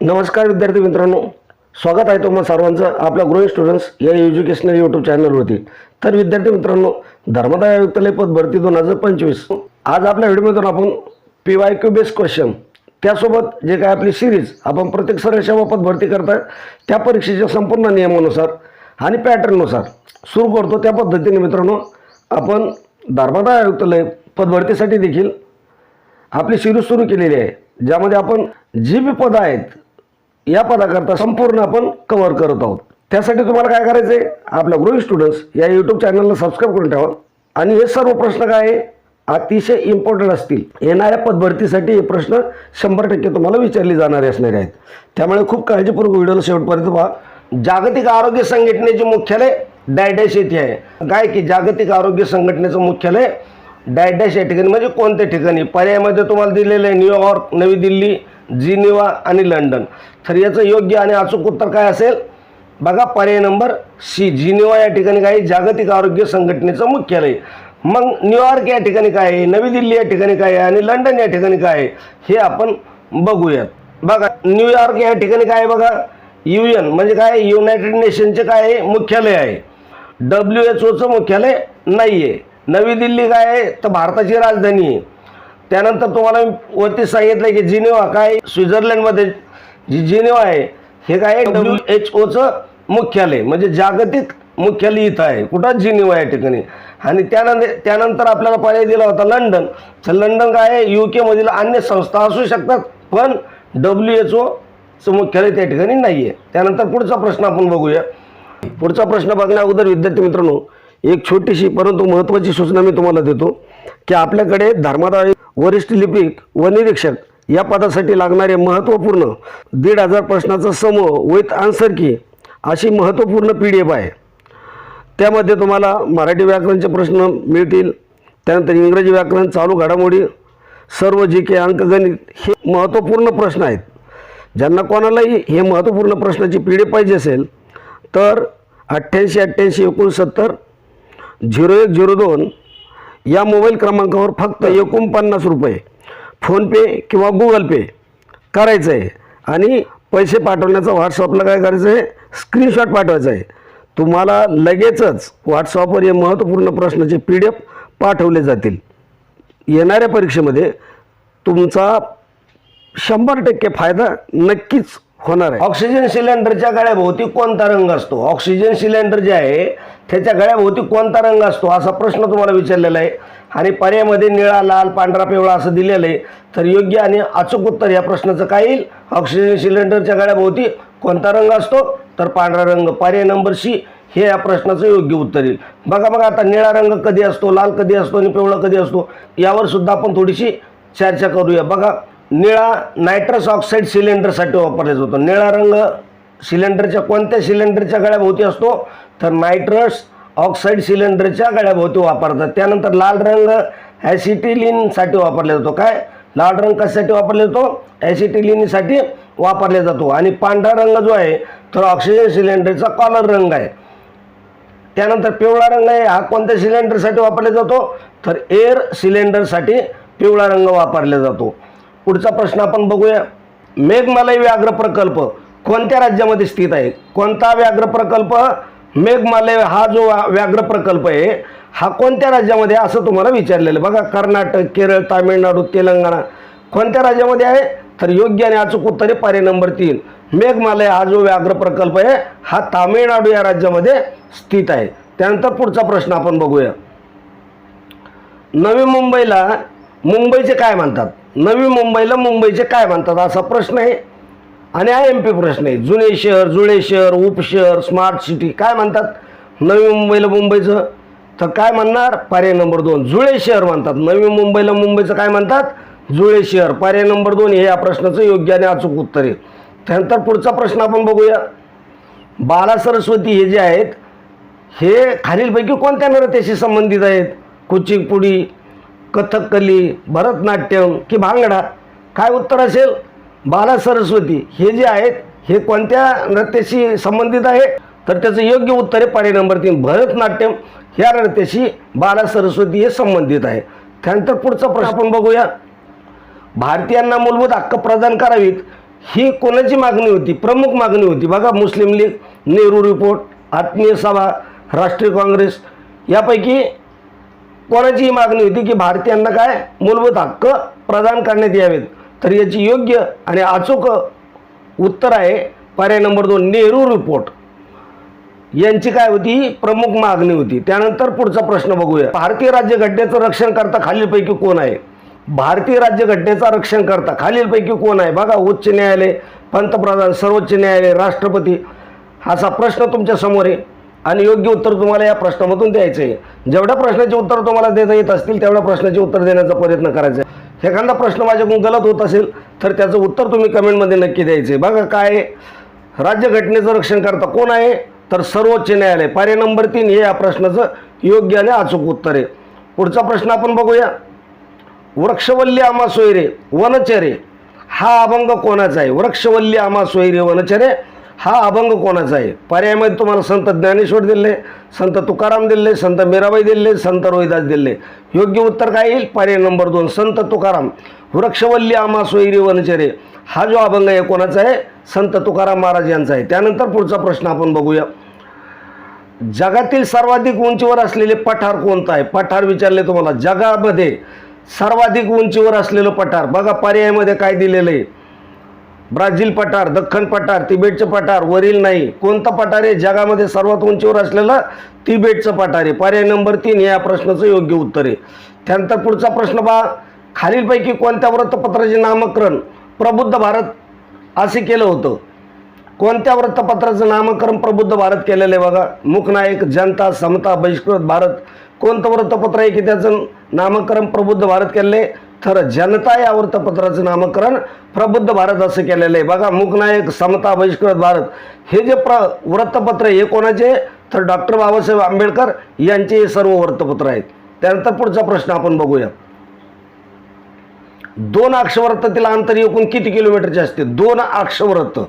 नमस्कार विद्यार्थी मित्रांनो. स्वागत आहे तुम्हाला सर्वांचं आपल्या ग्रोईंग स्टुडंट्स या एज्युकेशनल यूट्यूब चॅनलवरती तर विद्यार्थी मित्रांनो धर्मदाय आयुक्तालय पद भरती दोन हजार पंचवीस. आज आपल्या व्हिडिओमधून आपण P Y Q base question त्यासोबत जे काय आपली सिरीज आपण प्रत्येक सरळ सेवा पद भरती करताय त्या परीक्षेच्या संपूर्ण नियमानुसार आणि पॅटर्ननुसार सुरू करतो. त्या पद्धतीने मित्रांनो आपण धर्मदाय आयुक्तालय पदभरतीसाठी देखील आपली सिरीज सुरू केलेली आहे. ज्यामध्ये आपण जी बी पदं आहेत या पदाकरता संपूर्ण आपण कव्हर करत आहोत. त्यासाठी तुम्हाला काय करायचं आहे आपल्या ग्रोईंग स्टुडंट्स या यूट्यूब चॅनलला सबस्क्राईब करून ठेवा. आणि हे सर्व प्रश्न काय आहे? अतिशय इम्पॉर्टंट असतील. येणाऱ्या पदभरतीसाठी हे प्रश्न शंभर टक्के तुम्हाला विचारले जाणारे असणारे आहेत. त्यामुळे खूप काळजीपूर्वक व्हिडिओला शेवटपर्यंत पहा. जागतिक आरोग्य संघटनेचे मुख्यालय डायडॅश येथे आहे. काय की जागतिक आरोग्य संघटनेचं मुख्यालय डायडॅश या ठिकाणी म्हणजे कोणत्या ठिकाणी? पर्यायामध्ये तुम्हाला दिलेलं आहे. न्यूयॉर्क नवी दिल्ली जिनिवा आणि लंडन. तर याचं योग्य आणि अचूक उत्तर काय असेल? बघा पर्याय नंबर सी. जिनिवा या ठिकाणी काय? आहे? जागतिक आरोग्य संघटनेचं मुख्यालय. मग न्यूयॉर्क या ठिकाणी काय आहे? नवी दिल्ली या ठिकाणी काय आहे? आणि लंडन या ठिकाणी काय आहे? हे आपण बघूयात. बघा न्यूयॉर्क या ठिकाणी काय आहे बघा? यू एन म्हणजे काय? युनायटेड नेशनचे काय आहे? मुख्यालय आहे. डब्ल्यू एच ओचं मुख्यालय नाही आहे नवी दिल्ली काय आहे? तर भारताची राजधानी आहे. त्यानंतर तुम्हाला मी वरती सांगितलं की जिनेवा काय स्वित्झर्लंडमध्ये जी जिनेवा आहे हे काय आहे? डब्ल्यू एच ओचं मुख्यालय म्हणजे जागतिक मुख्यालय इथं आहे. कुठं? जिनेवा या ठिकाणी. आणि त्यानंतर त्यानंतर आपल्याला पर्याय दिला होता लंडन. तर लंडन काय आहे? यू केमधील अन्य संस्था असू शकतात पण डब्ल्यू एच ओचं मुख्यालय त्या ठिकाणी नाही आहे त्यानंतर पुढचा प्रश्न आपण बघूया. पुढचा प्रश्न बघण्या अगोदर विद्यार्थी मित्रांनो एक छोटीशी परंतु महत्त्वाची सूचना मी तुम्हाला देतो. की आपल्याकडे धर्मादाय वरिष्ठ लिपिक व निरीक्षक या पदासाठी लागणारे महत्त्वपूर्ण दीड हजार प्रश्नाचा समूह विथ आन्सर की अशी महत्त्वपूर्ण पी डी एफ आहे. त्यामध्ये तुम्हाला मराठी व्याकरणचे प्रश्न मिळतील त्यानंतर इंग्रजी व्याकरण चालू घडामोडी सर्व जी के अंकगणित हे महत्त्वपूर्ण प्रश्न आहेत. ज्यांना कोणालाही हे महत्त्वपूर्ण प्रश्नाची पी डी पाहिजे असेल तर अठ्ठ्याऐंशी अठ्ठ्याऐंशी एकोणसत्तर झिरो एक झिरो दोन या मोबाईल क्रमांकावर फक्त एकोणपन्नास रुपये फोनपे किंवा गुगल पे करायचं आहे आणि पैसे पाठवण्याचा व्हॉट्सअपला काय करायचं आहे स्क्रीनशॉट पाठवायचा आहे तुम्हाला लगेचच व्हॉट्सअपवर हे महत्त्वपूर्ण प्रश्नाचे पी डी एफ पाठवले जातील. येणाऱ्या परीक्षेमध्ये तुमचा शंभर टक्के फायदा नक्कीच होणार आहे. ऑक्सिजन सिलेंडरच्या गळ्याभोवती कोणता रंग असतो? ऑक्सिजन सिलेंडर जे आहे त्याच्या गळ्याभोवती कोणता रंग असतो? असा प्रश्न तुम्हाला विचारलेला आहे. आणि पर्यायमध्ये निळा लाल पांढरा पिवळा असं दिलेलं आहे. तर योग्य आणि अचूक उत्तर या प्रश्नाचं काय येईल? ऑक्सिजन सिलेंडरच्या गळ्याभोवती कोणता रंग असतो? तर पांढरा रंग. पर्याय नंबर सी हे या प्रश्नाचं योग्य उत्तर येईल. बघा बघा आता निळा रंग कधी असतो लाल कधी असतो आणि पिवळा कधी असतो? यावर सुद्धा आपण थोडीशी चर्चा करूया. बघा निळा नायट्रस ऑक्साईड सिलेंडरसाठी वापरला जातो. निळा रंग सिलेंडरच्या कोणत्या सिलेंडरच्या गळ्याभोवती असतो? तर नायट्रस ऑक्साईड सिलेंडरच्या गळ्याभोवती वापरतात. त्यानंतर लाल रंग ॲसिटिलिनसाठी वापरला जातो. काय? लाल रंग कशासाठी वापरला जातो? ॲसिटिलिनसाठी वापरला जातो. आणि पांढरा रंग जो आहे तर ऑक्सिजन सिलेंडरचा कॉलर रंग आहे. त्यानंतर पिवळा रंग आहे हा कोणत्या सिलेंडरसाठी वापरला जातो? तर एअर सिलेंडरसाठी पिवळा रंग वापरला जातो. पुढचा प्रश्न आपण बघूया. मेघमालय व्याघ्र प्रकल्प कोणत्या राज्यामध्ये स्थित आहे? कोणता व्याघ्र प्रकल्प? मेघमालय हा जो व्या- व्याघ्र प्रकल्प आहे हा कोणत्या राज्यामध्ये असं तुम्हाला विचारलेलं आहे. बघा कर्नाटक केरळ तामिळनाडू तेलंगणा कोणत्या राज्यामध्ये आहे? तर योग्य आणि अचूक उत्तर पर्याय नंबर तीन. मेघमालय हा जो व्याघ्र प्रकल्प आहे हा तामिळनाडू या राज्यामध्ये स्थित आहे. त्यानंतर पुढचा प्रश्न आपण बघूया. नवी मुंबईला मुंबईचे काय म्हणतात? नवी मुंबईला मुंबईचे काय म्हणतात असा प्रश्न आहे. आणि हा एम पी प्रश्न आहे. जुने शहर जुळे शहर उपशहर स्मार्ट सिटी काय म्हणतात? नवी मुंबईला मुंबईचं. तर काय म्हणणार? पर्याय नंबर दोन. जुळे शहर म्हणतात. नवी मुंबईला मुंबईचं काय म्हणतात? जुळे शहर. पर्याय नंबर दोन हे या प्रश्नाचं योग्य आणि अचूक उत्तर आहे. त्यानंतर पुढचा प्रश्न आपण बघूया. बाला सरस्वती हे जे आहेत हे खालीलपैकी कोणत्या नृत्याशी संबंधित आहेत? कुचिपुडी कथकली भरतनाट्यम की भांगडा. काय उत्तर असेल? बाला सरस्वती. हे जे आहेत हे कोणत्या नृत्याशी संबंधित आहे? तर त्याचं योग्य उत्तर आहे पर्याय नंबर तीन. भरतनाट्यम ह्या नृत्याशी बाला सरस्वती हे संबंधित आहे. त्यानंतर पुढचा प्रश्न आपण बघूया. भारतीयांना मूलभूत हक्क प्रदान करावीत ही कोणाची मागणी होती? प्रमुख मागणी होती. बघा मुस्लिम लीग नेहरू रिपोर्ट आत्मीय सभा राष्ट्रीय काँग्रेस यापैकी कोणाचीही मागणी होती की भारतीयांना काय मूलभूत हक्क प्रदान करण्यात यावेत? तर याची योग्य आणि अचूक उत्तर आहे पर्याय नंबर दोन नेहरू रिपोर्ट यांची काय होती? प्रमुख मागणी होती. त्यानंतर पुढचा प्रश्न बघूया. भारतीय राज्यघटनेचं रक्षण करता खालीलपैकी कोण आहे? भारतीय राज्यघटनेचा रक्षण करता खालीलपैकी कोण आहे? बघा उच्च न्यायालय पंतप्रधान सर्वोच्च न्यायालय राष्ट्रपती. असा प्रश्न तुमच्यासमोर आहे. आणि योग्य उत्तर तुम्हाला या प्रश्नामधून द्यायचं आहे. जेवढ्या प्रश्नाचे उत्तर तुम्हाला देता येत असतील तेवढ्या प्रश्नाचे उत्तर देण्याचा प्रयत्न करायचा आहे. एखादा प्रश्न माझ्याकडून गलत होत असेल तर त्याचं उत्तर तुम्ही कमेंटमध्ये नक्की द्यायचं आहे. बघा काय आहे? राज्यघटनेचं रक्षण करता कोण आहे? तर सर्वोच्च न्यायालय. पर्याय नंबर तीन हे या प्रश्नाचं योग्य आणि अचूक उत्तर आहे. पुढचा प्रश्न आपण बघूया. वृक्षवल्ली आमा सोयरे वनचरे. हा अभंग कोणाचा आहे? वृक्षवल्ली आमा सोयरे वनचरे. हा अभंग कोणाचा आहे? पर्यायामध्ये तुम्हाला संत ज्ञानेश्वर दिले संत तुकाराम दिले संत मीराबाई दिले संत रोहिदास दिले. योग्य उत्तर काय येईल? पर्याय नंबर दोन संत तुकाराम. वृक्षवल्ली आमा सोयरी वनचरे. हा जो अभंग आहे कोणाचा आहे? संत तुकाराम महाराज यांचा आहे. त्यानंतर पुढचा प्रश्न आपण बघूया. जगातील सर्वाधिक उंचीवर असलेले पठार कोणतं आहे? पठार विचारले तुम्हाला. जगामध्ये सर्वाधिक उंचीवर असलेलं पठार. बघा पर्यायामध्ये काय दिलेलं आहे? ब्राझील पठार दख्खन पठार तिबेटचं पठार वरील नाही. कोणतं पठार आहे? जगामध्ये सर्वात उंचीवर असलेलं तिबेटचं पठार आहे. पर्याय नंबर तीन या प्रश्नाचं योग्य उत्तर आहे. त्यानंतर पुढचा प्रश्न पहा. खालीलपैकी कोणत्या वृत्तपत्राचे नामकरण प्रबुद्ध भारत असे केलं होतं? कोणत्या वृत्तपत्राचं नामकरण प्रबुद्ध भारत केलेलं आहे बघा? मुखनायक जनता समता बहिष्कृत भारत. कोणतं वृत्तपत्र आहे की त्याचं नामकरण प्रबुद्ध भारत केलेलं आहे? तर जनता या वृत्तपत्राचं नामकरण प्रबुद्ध भारत असं केलेलं आहे. बघा मुकनायक समता बहिष्कृत भारत. हे जे प्र वृत्तपत्र हे कोणाचे? तर डॉक्टर बाबासाहेब आंबेडकर यांचे हे सर्व वृत्तपत्र आहेत. त्यानंतर पुढचा प्रश्न आपण बघूया. दोन अक्षवृत्तातील अंतर एकूण किती किलोमीटरचे असते? दोन अक्षवृत्त.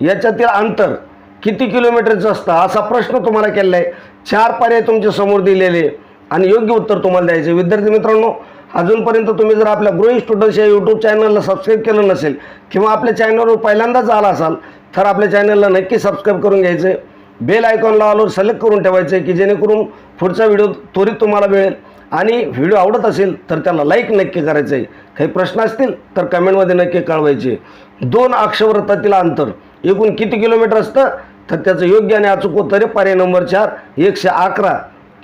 याच्यातील अंतर किती किलोमीटरचं असतं? असा प्रश्न तुम्हाला केलेला आहे. चार पर्याय तुमच्यासमोर दिलेले आणि योग्य उत्तर तुम्हाला द्यायचे विद्यार्थी मित्रांनो अजूनपर्यंत तुम्ही जर आपल्या ग्रोईंग स्टुडंट्स या यूट्यूब चॅनलला सबस्क्राईब केलं नसेल किंवा आपल्या चॅनलवर पहिल्यांदाच आला असाल तर आपल्या चॅनलला नक्की सबस्क्राईब करून घ्यायचं. आहे बेल आयकॉनला आलोवर सिलेक्ट करून ठेवायचं आहे की जेणेकरून पुढचा व्हिडिओ त्वरित तुम्हाला मिळेल. आणि व्हिडिओ आवडत असेल तर त्याला लाईक नक्की करायचं आहे काही प्रश्न असतील तर कमेंटमध्ये नक्की कळवायचे. दोन अक्षवृत्तातील अंतर. एकूण किती किलोमीटर असतं? तर त्याचं योग्य आणि अचूक उत्तर पर्याय नंबर चार. एकशे अकरा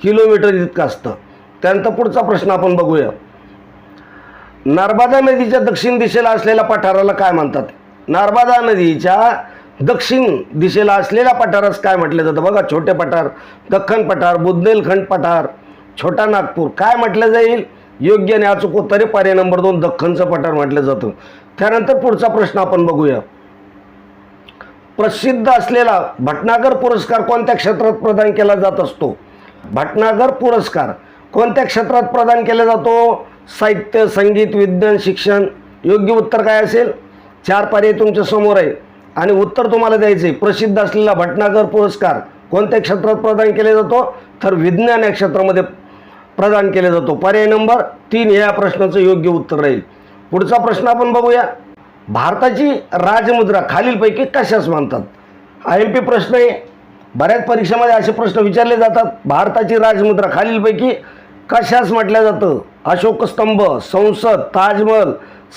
किलोमीटर इतकं असतं. त्यानंतर पुढचा प्रश्न आपण बघूया. नर्मदा नदीच्या दक्षिण दिशेला असलेल्या पठाराला काय म्हणतात? नर्मदा नदीच्या दक्षिण दिशेला असलेल्या पठारास काय म्हटलं जातं? बघा छोटे पठार दख्खन पठार बुंदेलखंड पठार छोटा नागपूर. काय म्हटलं जाईल? योग्य आणि अचूक उत्तरे पर्याय नंबर दोन दख्खनचं पठार म्हटलं जातं. त्यानंतर पुढचा प्रश्न आपण बघूया. प्रसिद्ध असलेला भटनागर पुरस्कार कोणत्या क्षेत्रात प्रदान केला जात असतो? भटनागर पुरस्कार. कोणत्या क्षेत्रात प्रदान केला जातो? साहित्य संगीत विज्ञान शिक्षण. योग्य उत्तर काय असेल? चार पर्याय तुमच्यासमोर आहे. आणि उत्तर तुम्हाला द्यायचे प्रसिद्ध असलेला भटनागर पुरस्कार कोणत्या क्षेत्रात प्रदान केला जातो? तर विज्ञान या क्षेत्रामध्ये प्रदान केला जातो. पर्याय नंबर तीन या प्रश्नाचं योग्य उत्तर राहील. पुढचा प्रश्न आपण बघूया. भारताची राजमुद्रा खालीलपैकी कशास मानतात? आय एम पी प्रश्न आहे. बऱ्याच परीक्षेमध्ये असे प्रश्न विचारले जातात. भारताची राजमुद्रा खालीलपैकी कशास म्हटलं जातं? अशोकस्तंभ संसद ताजमहल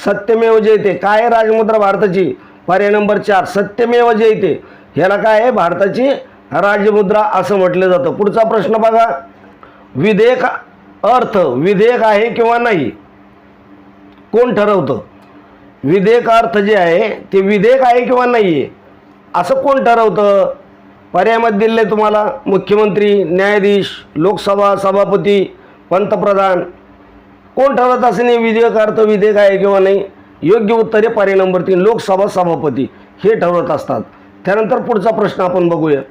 सत्यमेव जयते. काय आहे राजमुद्रा भारताची? पर्याय नंबर चार सत्यमेव जयते. ह्याला काय आहे? भारताची राजमुद्रा असं म्हटलं जातं. पुढचा प्रश्न बघा. विधेयक अर्थ विधेयक आहे किंवा नाही? कोण ठरवतं? विधेयक अर्थ जे आहे ते विधेयक आहे किंवा नाही आहे असं कोण ठरवतं? पर्यायामध्ये दिले तुम्हाला मुख्यमंत्री न्यायाधीश लोकसभा सभापती पंतप्रधान कोण ठरवत असे नाही विधेयक अर्थ विधेयक आहे किंवा नाही? योग्य उत्तरे पर्याय नंबर तीन लोकसभा सभापती हे ठरवत असतात. त्यानंतर पुढचा प्रश्न आपण बघूया.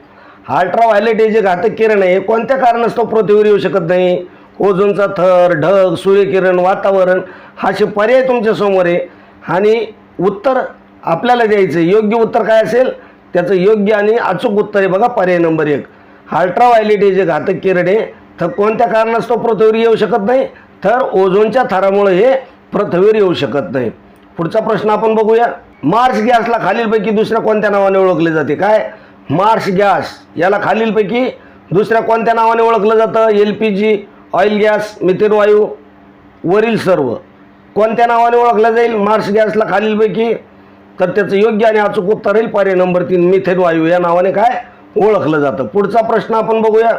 अल्ट्राव्हायलेट हे जे घातक किरण आहे कोणत्या कारणास्तव पृथ्वीवर येऊ शकत नाही? ओझोनचा थर ढग सूर्यकिरण वातावरण असे पर्याय तुमच्यासमोर आहे. आणि उत्तर आपल्याला द्यायचं आहे. योग्य उत्तर काय असेल? त्याचं योग्य आणि अचूक उत्तर आहे बघा पर्याय नंबर एक. अल्ट्राव्हायलेट हे जे घातक किरण आहे तर कोणत्या कारणास्तव पृथ्वीवर येऊ शकत नाही? तर ओझोनच्या थरामुळे हे पृथ्वीवर येऊ शकत नाही. पुढचा प्रश्न आपण बघूया. मार्स गॅसला खालीलपैकी दुसऱ्या कोणत्या नावाने ओळखले जाते? काय? मार्स गॅस याला खालीलपैकी दुसऱ्या कोणत्या नावाने ओळखलं जातं? L P G oil gas methane वायू वरील सर्व. कोणत्या नावाने ओळखलं जाईल? मार्स गॅसला खालीलपैकी. तर त्याचं योग्य आणि अचूक उत्तर येईल पर्याय नंबर तीन मिथेन वायू. या नावाने काय? ओळखलं जातं. पुढचा प्रश्न आपण बघूया.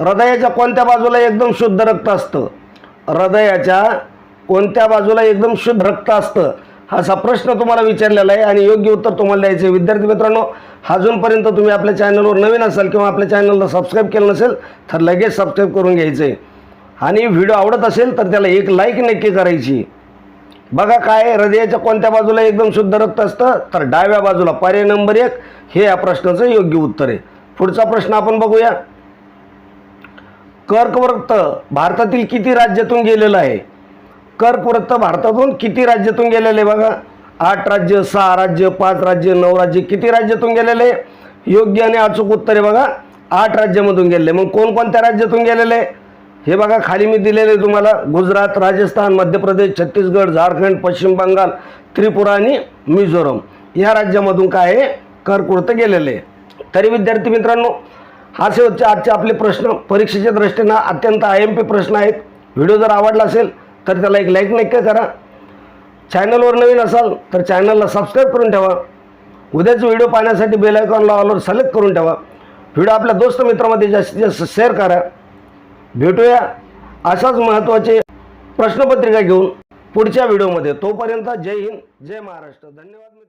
हृदयाच्या कोणत्या बाजूला एकदम शुद्ध रक्त असतं? हृदयाच्या कोणत्या बाजूला एकदम शुद्ध रक्त असतं? असा प्रश्न तुम्हाला विचारलेला आहे आणि योग्य उत्तर तुम्हाला द्यायचं आहे. विद्यार्थी मित्रांनो अजूनपर्यंत तुम्ही आपल्या चॅनलवर नवीन असाल किंवा आपल्या चॅनलला सबस्क्राईब केलं नसेल तर लगेच सबस्क्राईब करून घ्यायचं आहे. आणि व्हिडिओ आवडत असेल तर त्याला एक लाईक नक्की करायची बघा काय हृदयाच्या कोणत्या बाजूला एकदम शुद्ध रक्त असतं? तर डाव्या बाजूला पर्याय नंबर एक हे या प्रश्नाचं योग्य उत्तर आहे. पुढचा प्रश्न आपण बघूया. कर्कवृत्त भारतातील किती राज्यातून गेलेलं आहे? कर्कवृत्त भारतातून किती राज्यातून गेलेलं आहे बघा? आठ राज्य सहा राज्य पाच राज्य नऊ राज्य किती राज्यातून गेलेले योग्य आणि अचूक उत्तर आहे बघा. आठ राज्यामधून गेलेले मग कोणकोणत्या राज्यातून गेलेले हे बघा खाली मी दिलेले आहे तुम्हाला. गुजरात राजस्थान मध्य प्रदेश छत्तीसगड झारखंड पश्चिम बंगाल त्रिपुरा आणि मिझोरम. या राज्यामधून काय आहे? कर्कवृत्त गेलेले आहे. तरी विद्यार्थी मित्रांनो हा शेवटचे आजचे आपले प्रश्न परीक्षेच्या दृष्टीनं अत्यंत आय एम पी प्रश्न आहेत. व्हिडिओ जर आवडला असेल तर त्याला एक लाईक नक्की करा. चॅनलवर नवीन असाल तर चॅनलला सबस्क्राईब करून ठेवा. उद्याचे व्हिडिओ पाहण्यासाठी बेल आयकॉनला ऑलवर सिलेक्ट करून ठेवा. व्हिडिओ आपल्या दोस्त मित्रामध्ये जास्तीत जास्त शेअर करा. भेटूया अशाच महत्त्वाचे प्रश्नपत्रिका घेऊन पुढच्या व्हिडिओमध्ये. तोपर्यंत जय हिंद जय महाराष्ट्र. धन्यवाद मित्र